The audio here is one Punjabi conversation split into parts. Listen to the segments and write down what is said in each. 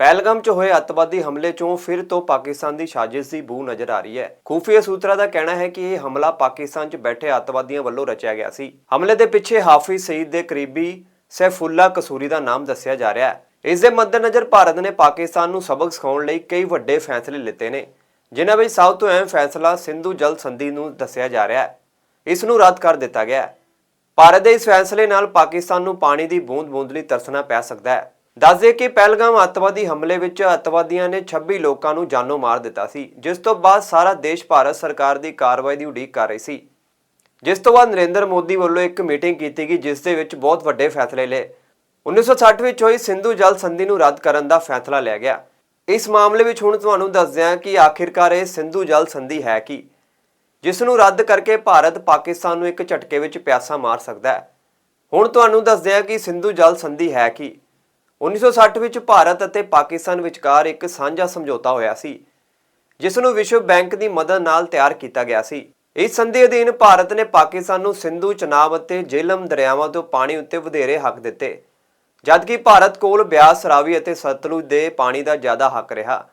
ਪਹਿਲਗਾਮ 'ਚ ਹੋਏ ਅੱਤਵਾਦੀ ਹਮਲੇ 'ਚੋਂ ਫਿਰ ਤੋਂ ਪਾਕਿਸਤਾਨ ਦੀ ਸਾਜ਼ਿਸ਼ ਦੀ ਬੂ ਨਜ਼ਰ ਆ ਰਹੀ ਹੈ। ਖੂਫੀਆ ਸੂਤਰਾਂ ਦਾ ਕਹਿਣਾ ਹੈ ਕਿ ਇਹ ਹਮਲਾ ਪਾਕਿਸਤਾਨ 'ਚ ਬੈਠੇ ਅੱਤਵਾਦੀਆਂ ਵੱਲੋਂ ਰਚਿਆ ਗਿਆ ਸੀ। ਹਮਲੇ ਦੇ ਪਿੱਛੇ ਹਾਫਿਜ਼ ਸਈਦ ਦੇ ਕਰੀਬੀ ਸੈਫੁੱਲਾ ਕਸੂਰੀ ਦਾ ਨਾਮ ਦੱਸਿਆ ਜਾ ਰਿਹਾ ਹੈ। ਇਸ ਦੇ ਮੱਦੇਨਜ਼ਰ ਭਾਰਤ ਨੇ ਪਾਕਿਸਤਾਨ ਨੂੰ ਸਬਕ ਸਿਖਾਉਣ ਲਈ ਕਈ ਵੱਡੇ ਫੈਸਲੇ ਲਿੱਤੇ ਨੇ, ਜਿਨ੍ਹਾਂ ਵਿੱਚ ਸਭ ਤੋਂ ਅਹਿਮ ਫੈਸਲਾ ਸਿੰਧੂ ਜਲ ਸੰਧੀ ਨੂੰ ਦੱਸਿਆ ਜਾ ਰਿਹਾ ਹੈ। ਇਸ ਨੂੰ ਰੱਦ ਕਰ ਦਿੱਤਾ ਗਿਆ ਹੈ। ਭਾਰਤ ਦੇ ਇਸ ਫੈਸਲੇ ਨਾਲ ਪਾਕਿਸਤਾਨ ਨੂੰ ਪਾਣੀ ਦੀ ਬੂੰਦ-ਬੂੰਦ ਲਈ ਤਰਸਣਾ ਪੈ ਸਕਦਾ ਹੈ। ਦੱਸਦੇ ਕਿ ਪਹਿਲਗਾਮ ਅੱਤਵਾਦੀ ਹਮਲੇ ਵਿੱਚ ਅੱਤਵਾਦੀਆਂ ਨੇ 26 ਲੋਕਾਂ ਨੂੰ ਜਾਨੋਂ ਮਾਰ ਦਿੱਤਾ ਸੀ, ਜਿਸ ਤੋਂ ਬਾਅਦ ਸਾਰਾ ਦੇਸ਼ ਭਾਰਤ ਸਰਕਾਰ ਦੀ ਕਾਰਵਾਈ ਦੀ ਉਡੀਕ ਕਰ ਰਹੀ ਸੀ। ਜਿਸ ਤੋਂ ਬਾਅਦ ਨਰਿੰਦਰ ਮੋਦੀ ਵੱਲੋਂ ਇੱਕ ਮੀਟਿੰਗ ਕੀਤੀ ਗਈ, ਜਿਸ ਦੇ ਵਿੱਚ ਬਹੁਤ ਵੱਡੇ ਫੈਸਲੇ ਲਏ। 1960 ਵਿੱਚ ਹੋਈ ਸਿੰਧੂ ਜਲ ਸੰਧੀ ਨੂੰ ਰੱਦ ਕਰਨ ਦਾ ਫੈਸਲਾ ਲਿਆ ਗਿਆ। ਇਸ ਮਾਮਲੇ ਵਿੱਚ ਹੁਣ ਤੁਹਾਨੂੰ ਦੱਸਦੇ ਹਾਂ ਕਿ ਆਖਿਰਕਾਰ ਇਹ ਸਿੰਧੂ ਜਲ ਸੰਧੀ ਹੈ ਕੀ, ਜਿਸ ਨੂੰ ਰੱਦ ਕਰਕੇ ਭਾਰਤ ਪਾਕਿਸਤਾਨ ਨੂੰ ਇੱਕ ਝਟਕੇ ਵਿੱਚ ਪਿਆਸਾ ਮਾਰ ਸਕਦਾ ਹੈ। ਹੁਣ ਤੁਹਾਨੂੰ ਦੱਸਦੇ ਹਾਂ ਕਿ ਸਿੰਧੂ ਜਲ ਸੰਧੀ ਹੈ ਕੀ। 1960 ਵਿੱਚ ਭਾਰਤ ਅਤੇ ਪਾਕਿਸਤਾਨ ਵਿਚਕਾਰ ਇੱਕ ਸਾਂਝਾ ਸਮਝੌਤਾ ਹੋਇਆ ਸੀ, ਜਿਸ ਨੂੰ ਵਿਸ਼ਵ ਬੈਂਕ ਦੀ ਮਦਦ ਨਾਲ ਤਿਆਰ ਕੀਤਾ ਗਿਆ ਸੀ। ਇਸ ਸੰਧੀ ਅਧੀਨ ਭਾਰਤ ਨੇ ਪਾਕਿਸਤਾਨ ਨੂੰ ਸਿੰਧੂ, ਚਨਾਬ ਅਤੇ ਜੇਹਲਮ ਦਰਿਆਵਾਂ ਤੋਂ ਪਾਣੀ ਉੱਤੇ ਵਧੇਰੇ ਹੱਕ ਦਿੱਤੇ, ਜਦਕਿ ਭਾਰਤ ਕੋਲ ਬਿਆਸ, ਰਾਵੀ ਅਤੇ ਸਤਲੁਜ ਦੇ ਪਾਣੀ ਦਾ ਜ਼ਿਆਦਾ ਹੱਕ ਰਿਹਾ।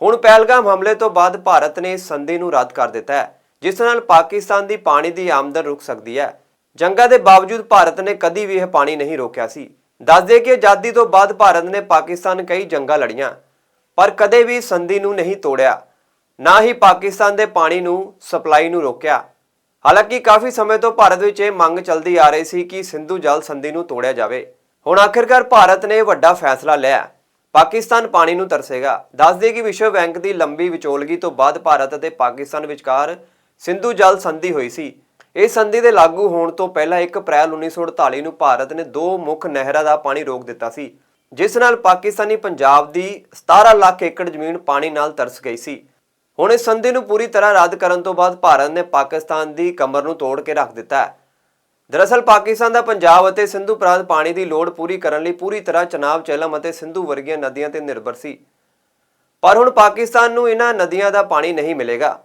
ਹੁਣ ਪਹਿਲਗਾਮ ਹਮਲੇ ਤੋਂ ਬਾਅਦ ਭਾਰਤ ਨੇ ਇਸ ਸੰਧੀ ਨੂੰ ਰੱਦ ਕਰ ਦਿੱਤਾ ਹੈ, ਜਿਸ ਨਾਲ ਪਾਕਿਸਤਾਨ ਦੀ ਪਾਣੀ ਦੀ ਆਮਦਨ ਰੁਕ ਸਕਦੀ ਹੈ। ਜੰਗਾਂ ਦੇ ਬਾਵਜੂਦ ਭਾਰਤ ਨੇ ਕਦੀ ਵੀ ਇਹ ਪਾਣੀ ਨਹੀਂ ਰੋਕਿਆ ਸੀ। ਦੱਸਦੇ ਕਿ ਆਜ਼ਾਦੀ ਤੋਂ ਬਾਅਦ ਭਾਰਤ ਨੇ ਪਾਕਿਸਤਾਨ ਕਈ ਜੰਗਾਂ ਲੜੀਆਂ, ਪਰ ਕਦੇ ਵੀ ਸੰਧੀ ਨੂੰ ਨਹੀਂ ਤੋੜਿਆ, ਨਾ ਹੀ ਪਾਕਿਸਤਾਨ ਦੇ ਪਾਣੀ ਨੂੰ, ਸਪਲਾਈ ਨੂੰ ਰੋਕਿਆ। ਹਾਲਾਂਕਿ ਕਾਫੀ ਸਮੇਂ ਤੋਂ ਭਾਰਤ ਵਿੱਚ ਇਹ ਮੰਗ ਚੱਲਦੀ ਆ ਰਹੀ ਸੀ ਕਿ ਸਿੰਧੂ ਜਲ ਸੰਧੀ ਨੂੰ ਤੋੜਿਆ ਜਾਵੇ। ਹੁਣ ਆਖਿਰਕਾਰ ਭਾਰਤ ਨੇ ਵੱਡਾ ਫੈਸਲਾ ਲਿਆ। ਪਾਕਿਸਤਾਨ ਪਾਣੀ ਨੂੰ ਤਰਸੇਗਾ। ਦੱਸਦੇ ਕਿ ਵਿਸ਼ਵ ਬੈਂਕ ਦੀ ਲੰਬੀ ਵਿਚੋਲਗੀ ਤੋਂ ਬਾਅਦ ਭਾਰਤ ਅਤੇ ਪਾਕਿਸਤਾਨ ਵਿਚਕਾਰ ਸਿੰਧੂ ਜਲ ਸੰਧੀ ਹੋਈ ਸੀ। ਇਹ ਸੰਧੀ ਦੇ ਲਾਗੂ ਹੋਣ ਤੋਂ ਪਹਿਲਾਂ 1 ਅਪ੍ਰੈਲ 1948 ਨੂੰ ਭਾਰਤ ਨੇ ਦੋ ਮੁੱਖ ਨਹਿਰਾਂ ਦਾ ਪਾਣੀ ਰੋਕ ਦਿੱਤਾ ਸੀ, ਜਿਸ ਨਾਲ ਪਾਕਿਸਤਾਨੀ ਪੰਜਾਬ ਦੀ 17 ਲੱਖ ਏਕੜ ਜ਼ਮੀਨ ਪਾਣੀ ਨਾਲ ਤਰਸ ਗਈ ਸੀ। ਹੁਣ ਇਸ ਸੰਧੀ ਨੂੰ ਪੂਰੀ ਤਰ੍ਹਾਂ ਰੱਦ ਕਰਨ ਤੋਂ ਬਾਅਦ ਭਾਰਤ ਨੇ ਪਾਕਿਸਤਾਨ ਦੀ ਕਮਰ ਨੂੰ ਤੋੜ ਕੇ ਰੱਖ ਦਿੱਤਾ ਹੈ। ਦਰਅਸਲ, ਪਾਕਿਸਤਾਨ ਦਾ ਪੰਜਾਬ ਅਤੇ ਸਿੰਧੂ ਪ੍ਰਾਂਤ ਪਾਣੀ ਦੀ ਲੋੜ ਪੂਰੀ ਕਰਨ ਲਈ ਪੂਰੀ ਤਰ੍ਹਾਂ ਚਨਾਬ ਚੇਲਮ ਅਤੇ ਸਿੰਧੂ ਵਰਗੀਆਂ ਨਦੀਆਂ ਤੇ ਨਿਰਭਰ ਸੀ। ਪਰ ਹੁਣ ਪਾਕਿਸਤਾਨ ਨੂੰ ਇਹਨਾਂ ਨਦੀਆਂ ਦਾ ਪਾਣੀ ਨਹੀਂ ਮਿਲੇਗਾ।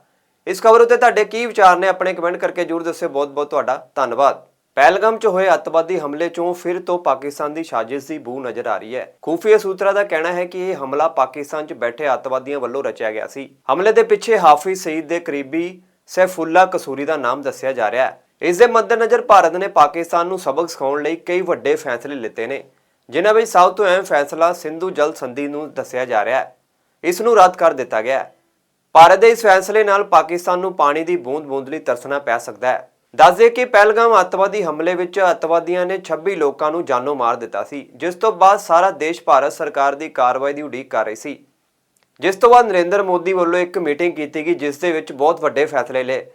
ਇਸ ਖਬਰ ਉੱਤੇ ਤੁਹਾਡੇ ਕੀ ਵਿਚਾਰ ਨੇ ਆਪਣੇ ਕਮੈਂਟ ਕਰਕੇ ਜਰੂਰ ਦੱਸਿਓ। ਬਹੁਤ ਬਹੁਤ ਤੁਹਾਡਾ ਧੰਨਵਾਦ। ਪਹਿਲਗਾਮ 'ਚ ਹੋਏ ਅੱਤਵਾਦੀ ਹਮਲੇ 'ਚੋਂ ਫਿਰ ਤੋਂ ਪਾਕਿਸਤਾਨ ਦੀ ਸਾਜ਼ਿਸ਼ ਦੀ ਬੂ ਨਜ਼ਰ ਆ ਰਹੀ ਹੈ। ਖੂਫੀਆ ਸੂਤਰਾਂ ਦਾ ਕਹਿਣਾ ਹੈ ਕਿ ਇਹ ਹਮਲਾ ਪਾਕਿਸਤਾਨ 'ਚ ਬੈਠੇ ਅੱਤਵਾਦੀਆਂ ਵੱਲੋਂ ਰਚਿਆ ਗਿਆ ਸੀ। ਹਮਲੇ ਦੇ ਪਿੱਛੇ ਹਾਫਿਜ਼ ਸਈਦ ਦੇ ਕਰੀਬੀ ਸੈਫੁੱਲਾ ਕਸੂਰੀ ਦਾ ਨਾਮ ਦੱਸਿਆ ਜਾ ਰਿਹਾ ਹੈ। ਇਸ ਦੇ ਮੱਦੇਨਜ਼ਰ ਭਾਰਤ ਨੇ ਪਾਕਿਸਤਾਨ ਨੂੰ ਸਬਕ ਸਿਖਾਉਣ ਲਈ ਕਈ ਵੱਡੇ ਫੈਸਲੇ ਲਿੱਤੇ ਨੇ, ਜਿਨ੍ਹਾਂ ਵਿੱਚ ਸਭ ਤੋਂ ਅਹਿਮ ਫੈਸਲਾ ਸਿੰਧੂ ਜਲ ਸੰਧੀ ਨੂੰ ਦੱਸਿਆ ਜਾ ਰਿਹਾ ਹੈ। ਇਸ ਨੂੰ ਰੱਦ ਕਰ ਦਿੱਤਾ ਗਿਆ ਹੈ। ਭਾਰਤ ਦੇ ਇਸ ਫੈਸਲੇ ਨਾਲ ਪਾਕਿਸਤਾਨ ਨੂੰ ਪਾਣੀ ਦੀ ਬੂੰਦ-ਬੂੰਦ ਲਈ ਤਰਸਣਾ ਪੈ ਸਕਦਾ ਹੈ। ਦੱਸਦੇ ਕਿ ਪਹਿਲਗਾਮ ਅੱਤਵਾਦੀ ਹਮਲੇ ਵਿੱਚ ਅੱਤਵਾਦੀਆਂ ਨੇ 26 ਲੋਕਾਂ ਨੂੰ ਜਾਨੋਂ ਮਾਰ ਦਿੱਤਾ ਸੀ, ਜਿਸ ਤੋਂ ਬਾਅਦ ਸਾਰਾ ਦੇਸ਼ ਭਾਰਤ ਸਰਕਾਰ ਦੀ ਕਾਰਵਾਈ ਦੀ ਉਡੀਕ ਕਰ ਰਹੀ ਸੀ। ਜਿਸ ਤੋਂ ਬਾਅਦ ਨਰਿੰਦਰ ਮੋਦੀ ਵੱਲੋਂ ਇੱਕ ਮੀਟਿੰਗ ਕੀਤੀ ਗਈ, ਜਿਸ ਦੇ ਵਿੱਚ ਬਹੁਤ ਵੱਡੇ ਫੈਸਲੇ ਲਏ।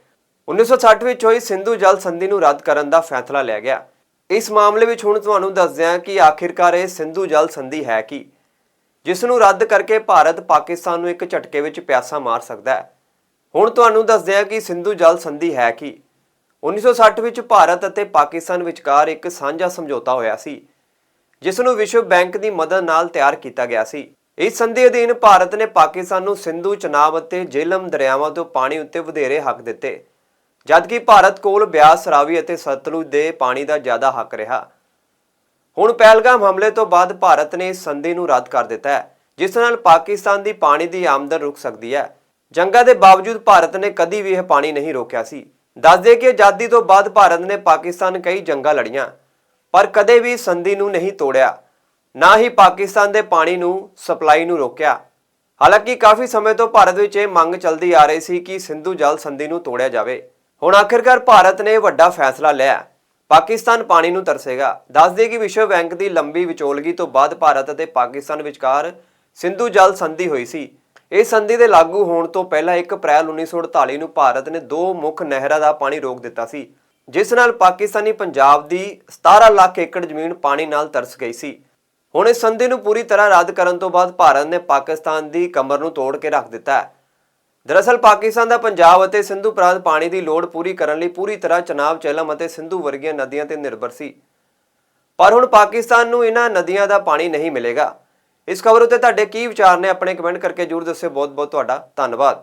1960 ਵਿੱਚ ਹੋਈ ਸਿੰਧੂ ਜਲ ਸੰਧੀ ਨੂੰ ਰੱਦ ਕਰਨ ਦਾ ਫੈਸਲਾ ਲਿਆ ਗਿਆ। ਇਸ ਮਾਮਲੇ ਵਿੱਚ ਹੁਣ ਤੁਹਾਨੂੰ ਦੱਸਦੇ ਹਾਂ ਕਿ ਆਖਿਰਕਾਰ ਇਹ ਸਿੰਧੂ ਜਲ ਸੰਧੀ ਹੈ ਕੀ? ਜਿਸ ਨੂੰ ਰੱਦ ਕਰਕੇ ਭਾਰਤ ਪਾਕਿਸਤਾਨ ਨੂੰ ਇੱਕ ਝਟਕੇ ਵਿੱਚ ਪਿਆਸਾ ਮਾਰ ਸਕਦਾ ਹੈ। ਹੁਣ ਤੁਹਾਨੂੰ ਦੱਸਦੇ ਹਾਂ ਕਿ ਸਿੰਧੂ ਜਲ ਸੰਧੀ ਹੈ ਕੀ। 1960 ਵਿੱਚ ਭਾਰਤ ਅਤੇ ਪਾਕਿਸਤਾਨ ਵਿਚਕਾਰ ਇੱਕ ਸਾਂਝਾ ਸਮਝੌਤਾ ਹੋਇਆ ਸੀ ਜਿਸ ਨੂੰ ਵਿਸ਼ਵ ਬੈਂਕ ਦੀ ਮਦਦ ਨਾਲ ਤਿਆਰ ਕੀਤਾ ਗਿਆ ਸੀ। ਇਸ ਸੰਧੀ ਅਧੀਨ ਭਾਰਤ ਨੇ ਪਾਕਿਸਤਾਨ ਨੂੰ ਸਿੰਧੂ ਚਨਾਬ ਅਤੇ ਜੇਹਲਮ ਦਰਿਆਵਾਂ ਤੋਂ ਪਾਣੀ ਉੱਤੇ ਵਧੇਰੇ ਹੱਕ ਦਿੱਤੇ, ਜਦਕਿ ਭਾਰਤ ਕੋਲ ਬਿਆਸ ਰਾਵੀ ਅਤੇ ਸਤਲੁਜ ਦੇ ਪਾਣੀ ਦਾ ਜ਼ਿਆਦਾ ਹੱਕ ਰਿਹਾ। ਹੁਣ ਪਹਿਲਗਾਮ ਹਮਲੇ ਤੋਂ ਬਾਅਦ ਭਾਰਤ ਨੇ ਇਸ ਸੰਧੀ ਨੂੰ ਰੱਦ ਕਰ ਦਿੱਤਾ ਹੈ, ਜਿਸ ਨਾਲ ਪਾਕਿਸਤਾਨ ਦੀ ਪਾਣੀ ਦੀ ਆਮਦਨ ਰੁਕ ਸਕਦੀ ਹੈ। ਜੰਗਾਂ ਦੇ ਬਾਵਜੂਦ ਭਾਰਤ ਨੇ ਕਦੀ ਵੀ ਇਹ ਪਾਣੀ ਨਹੀਂ ਰੋਕਿਆ ਸੀ। ਦੱਸਦੇ ਕਿ ਆਜ਼ਾਦੀ ਤੋਂ ਬਾਅਦ ਭਾਰਤ ਨੇ ਪਾਕਿਸਤਾਨ ਕਈ ਜੰਗਾਂ ਲੜੀਆਂ, ਪਰ ਕਦੇ ਵੀ ਸੰਧੀ ਨੂੰ ਨਹੀਂ ਤੋੜਿਆ। ਨਾ ਹੀ ਪਾਕਿਸਤਾਨ ਦੇ ਪਾਣੀ ਨੂੰ, ਸਪਲਾਈ ਨੂੰ ਰੋਕਿਆ। ਹਾਲਾਂਕਿ ਕਾਫੀ ਸਮੇਂ ਤੋਂ ਭਾਰਤ ਵਿੱਚ ਇਹ ਮੰਗ ਚੱਲਦੀ ਆ ਰਹੀ ਸੀ ਕਿ ਸਿੰਧੂ ਜਲ ਸੰਧੀ ਨੂੰ ਤੋੜਿਆ ਜਾਵੇ। ਹੁਣ ਆਖਿਰਕਾਰ ਭਾਰਤ ਨੇ ਵੱਡਾ ਫੈਸਲਾ ਲਿਆ ਪਾਕਿਸਤਾਨ ਪਾਣੀ ਨੂੰ ਤਰਸੇਗਾ। ਦੱਸਦੇ ਕਿ ਵਿਸ਼ਵ ਬੈਂਕ ਦੀ ਲੰਬੀ ਵਿਚੋਲਗੀ ਤੋਂ ਬਾਅਦ ਭਾਰਤ ਅਤੇ ਪਾਕਿਸਤਾਨ ਵਿਚਕਾਰ ਸਿੰਧੂ ਜਲ ਸੰਧੀ ਹੋਈ ਸੀ। ਇਹ ਸੰਧੀ ਦੇ ਲਾਗੂ ਹੋਣ ਤੋਂ ਪਹਿਲਾਂ 1 ਅਪ੍ਰੈਲ 1948 ਨੂੰ ਭਾਰਤ ਨੇ ਦੋ ਮੁੱਖ ਨਹਿਰਾਂ ਦਾ ਪਾਣੀ ਰੋਕ ਦਿੱਤਾ ਸੀ, ਜਿਸ ਨਾਲ ਪਾਕਿਸਤਾਨੀ ਪੰਜਾਬ ਦੀ 17 ਲੱਖ ਏਕੜ ਜ਼ਮੀਨ ਪਾਣੀ ਨਾਲ ਤਰਸ ਗਈ ਸੀ। ਹੁਣ ਇਸ ਸੰਧੀ ਨੂੰ ਪੂਰੀ ਤਰ੍ਹਾਂ ਰੱਦ ਕਰਨ ਤੋਂ ਬਾਅਦ ਭਾਰਤ ਨੇ ਪਾਕਿਸਤਾਨ ਦੀ ਕਮਰ ਨੂੰ ਤੋੜ ਕੇ ਰੱਖ ਦਿੱਤਾ ਹੈ। ਦਰਅਸਲ ਪਾਕਿਸਤਾਨ ਦਾ ਪੰਜਾਬ ਅਤੇ ਸਿੰਧੂ ਪ੍ਰਾਂਤ ਪਾਣੀ ਦੀ ਲੋੜ ਪੂਰੀ ਕਰਨ ਲਈ ਪੂਰੀ ਤਰ੍ਹਾਂ ਚਨਾਬ ਚੇਲਮ ਅਤੇ ਸਿੰਧੂ ਵਰਗੀਆਂ ਨਦੀਆਂ ਤੇ ਨਿਰਭਰ ਸੀ। ਪਰ ਹੁਣ ਪਾਕਿਸਤਾਨ ਨੂੰ ਇਹਨਾਂ ਨਦੀਆਂ ਦਾ ਪਾਣੀ ਨਹੀਂ ਮਿਲੇਗਾ। ਇਸ ਖਬਰ ਉੱਤੇ ਤੁਹਾਡੇ ਕੀ ਵਿਚਾਰ ਨੇ, ਆਪਣੇ ਕਮੈਂਟ ਕਰਕੇ ਜਰੂਰ ਦੱਸਿਓ। ਬਹੁਤ ਬਹੁਤ ਤੁਹਾਡਾ ਧੰਨਵਾਦ।